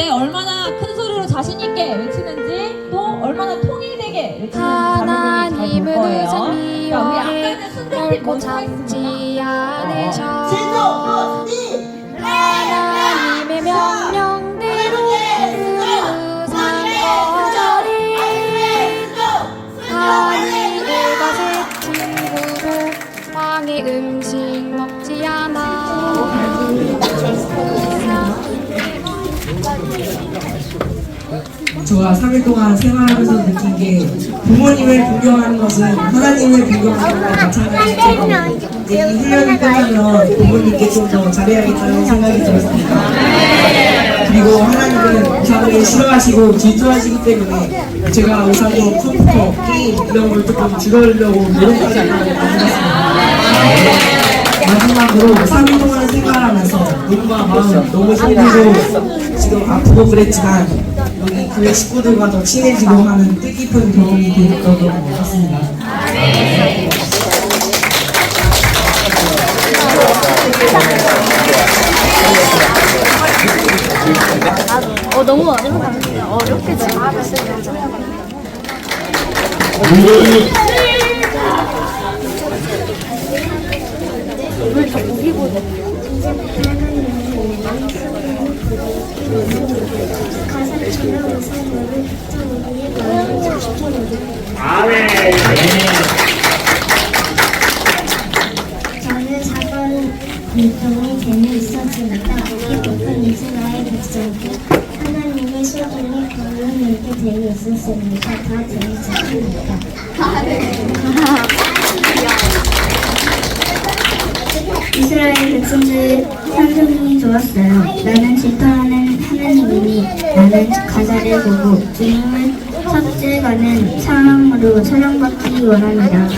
때 얼마나 큰 소리로 자신 있게 외치는지 또 얼마나 통일되게 외치는지. 우선 자, 우리 아까는 순대팀 먼저 하겠습니다. 않으셔 하나님의 명령대로 그 산 거절이 하늘과 새 친구로 왕의 음 저가 3일 동안 생활하면서 느낀 게 부모님을 존경하는 것은 하나님을 존경하는 것과 마찬가지처럼 이제 이 훈련을 끝나면 부모님께 좀 더 잘해야겠다는 생각이 들었습니다. 그리고 하나님은 우상을 싫어하시고 질투하시기 때문에 제가 우상으로 컴퓨터, 게임 이런 걸 조금 줄여려고 노력하지 않았습니다. 마지막으로 3일 동안 생활하면서 몸과 마음 너무 힘들고 지금 아프고 그랬지만 교회 식구들과 더 친해지고 하는 뜻깊은 경험이 되었던 것 같습니다. 어 너무 어렵다. 어렵게 지금 하고 있어요. 저는 4번 운동이 재미있었습니다. 이 높은 이스라엘 백성들 하나님의 소중히 보는 게 재미있었습니다. 다 재밌었습니다. 이스라엘 백성들 찬송이 좋았어요. 나는 질투하는 하나님이니 나는 가사를 보고 주님을 섭제가는 사랑으로 사랑받기 원합니다.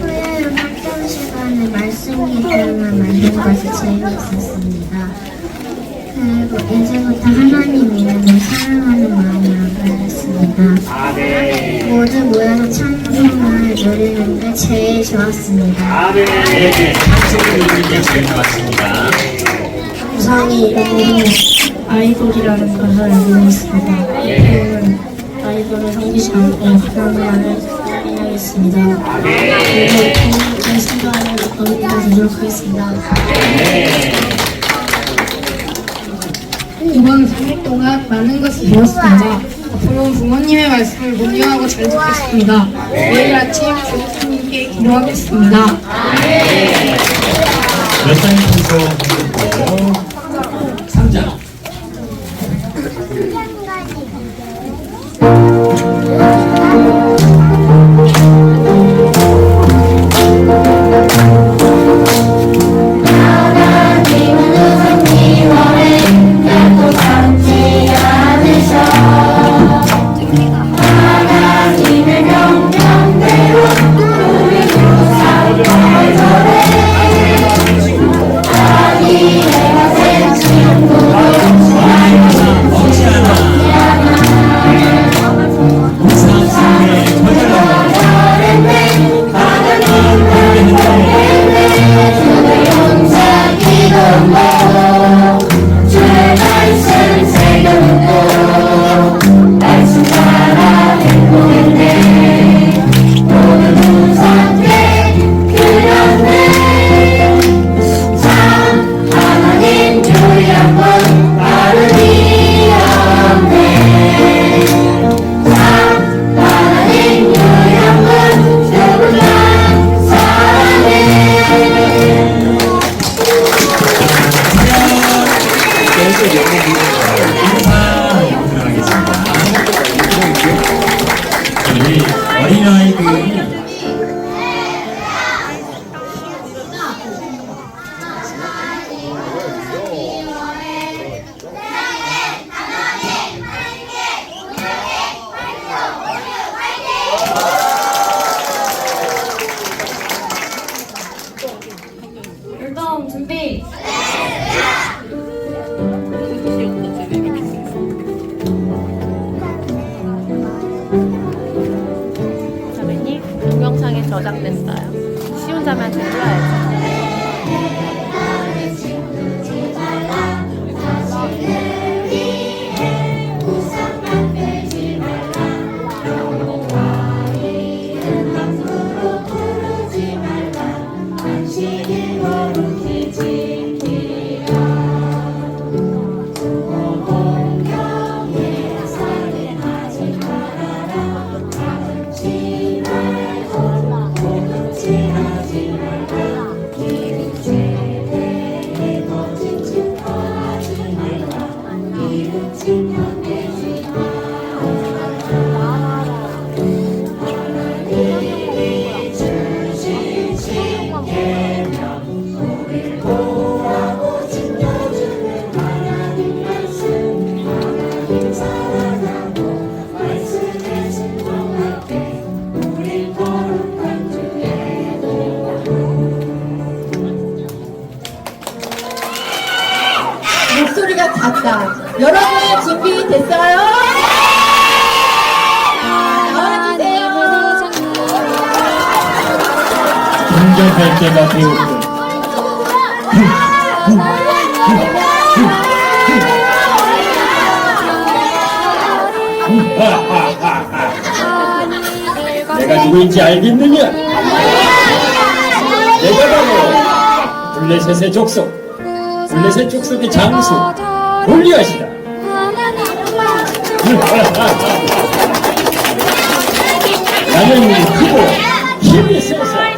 토요일 학교 시간에 말씀이 들만 만든 것이 재미있었습니다. 그리고 이제부터 하나님 이름을 사랑하는 마음이 아그랬습니다 모두 모여서 찬송을 노리는 게 제일 좋았습니다. 네, 찬송을 읽는 게 제일 좋았습니다. 우상이 이름으로 아이돌이라는 것을 알고 있습니다. 이름은 아이돌을 섬기지 않고 하나님만을 사랑하겠습니다. 그리고 제 생각을 거기까지 노력하겠습니다. 이번 3일 동안 많은 것을 배웠습니다. 앞으로 부모님의 말씀을 묵념하고 잘 듣겠습니다. 내일 아침 교수님께 기도하겠습니다. 몇 드릴까요? 3장. Senhor. 존경할 때가 되었군. 내가 누구인지 알겠느냐? 내가 바로 블레셋의 족속, 블레셋 족속의 장수 골리앗이다. 나는 크고 힘이 세서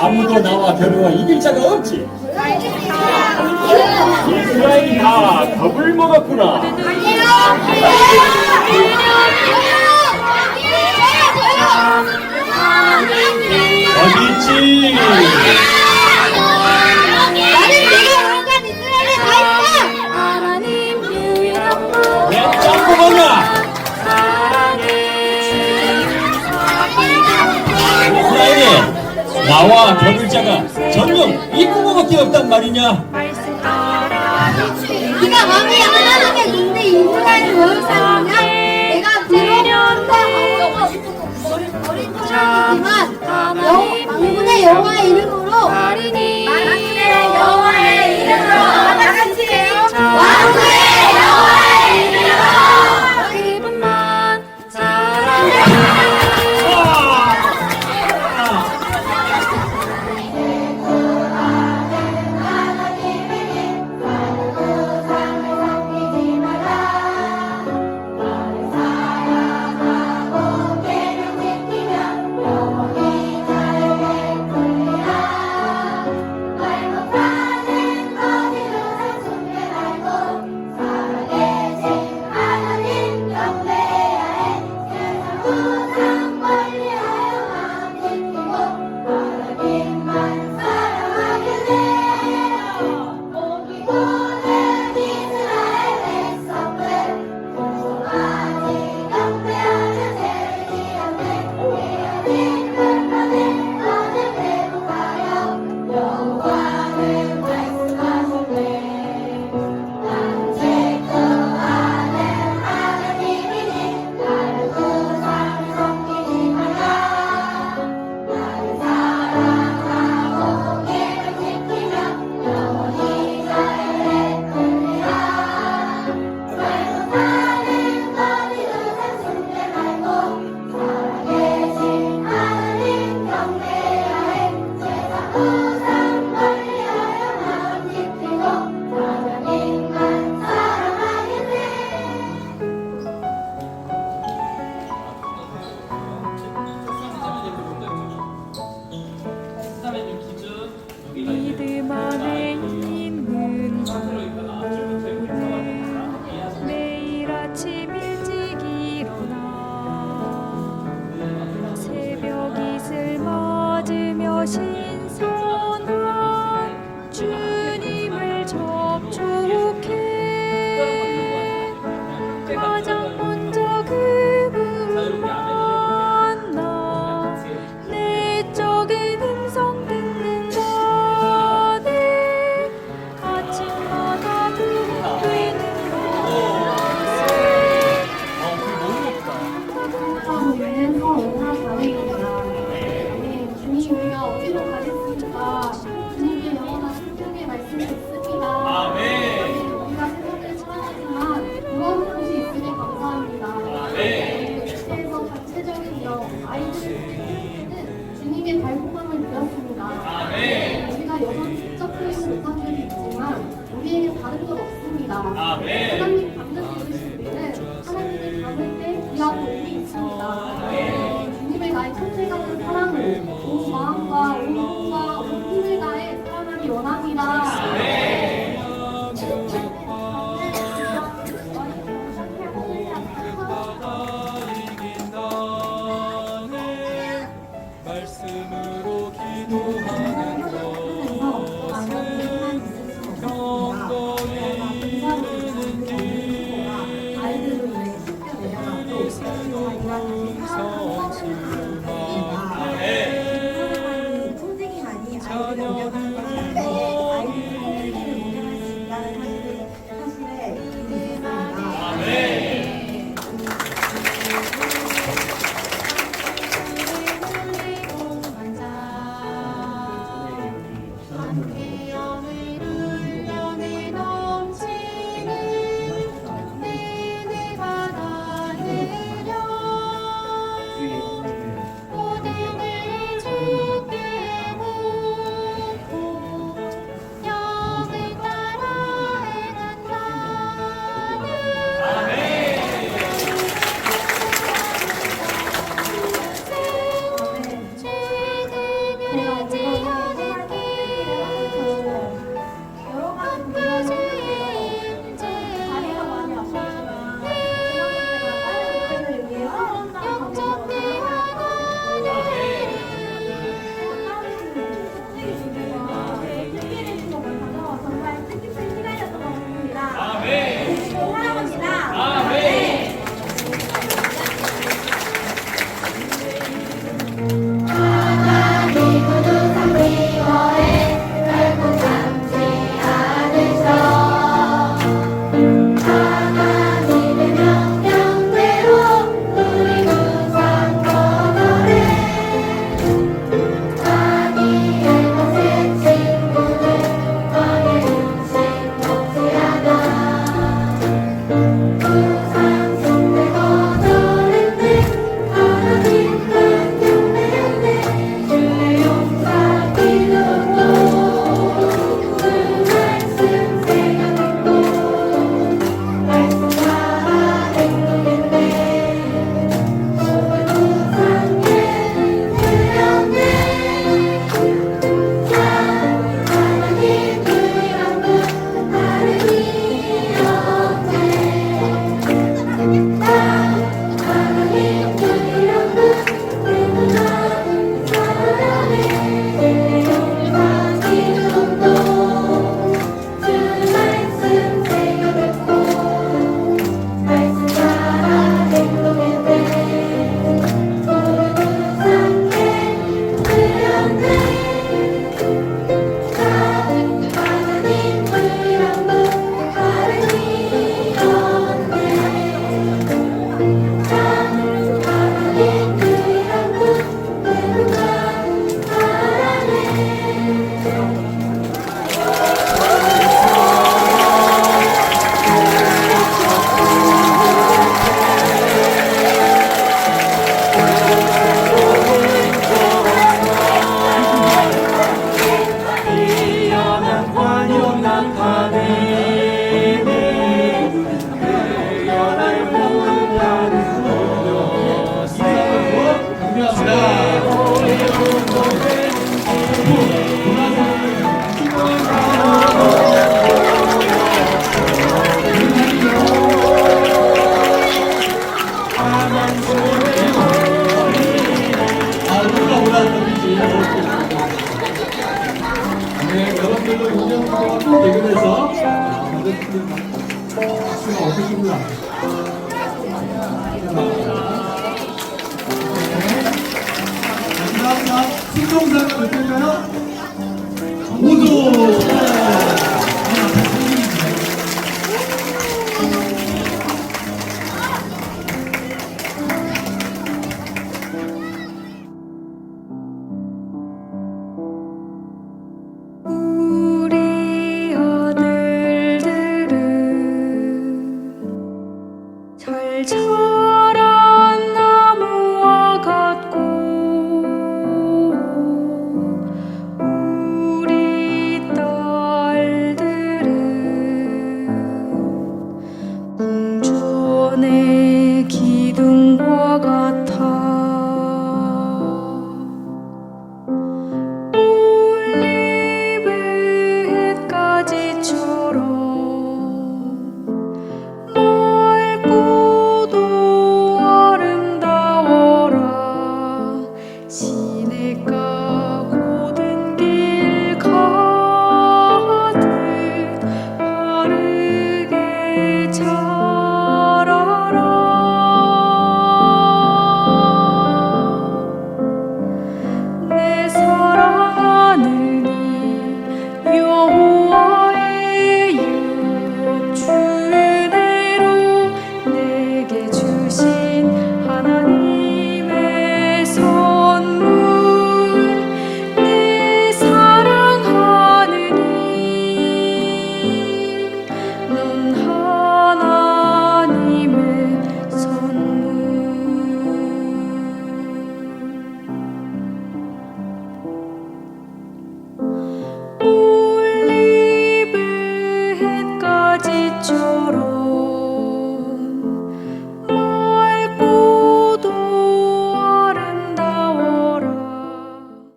아무도 나와 겨루어 이길 자가 없지. 이스라엘이 다 겁을 먹었구나. 어디 있지? 나와 겨룰 자가 전용 이 구멍밖에 없단 말이냐? 네가 왕이 하나님의 눈대 이스라엘 모욕 삼느냐? 내가 들어온다 어리지만 왕군의 여호와의 이름으로 어린이 왕군의 여호와의 이름으로 Thank you. 분들도 굉장히 대근해서 박수가 어떠신가 감사합니다. 신동사가 몇 개인가요?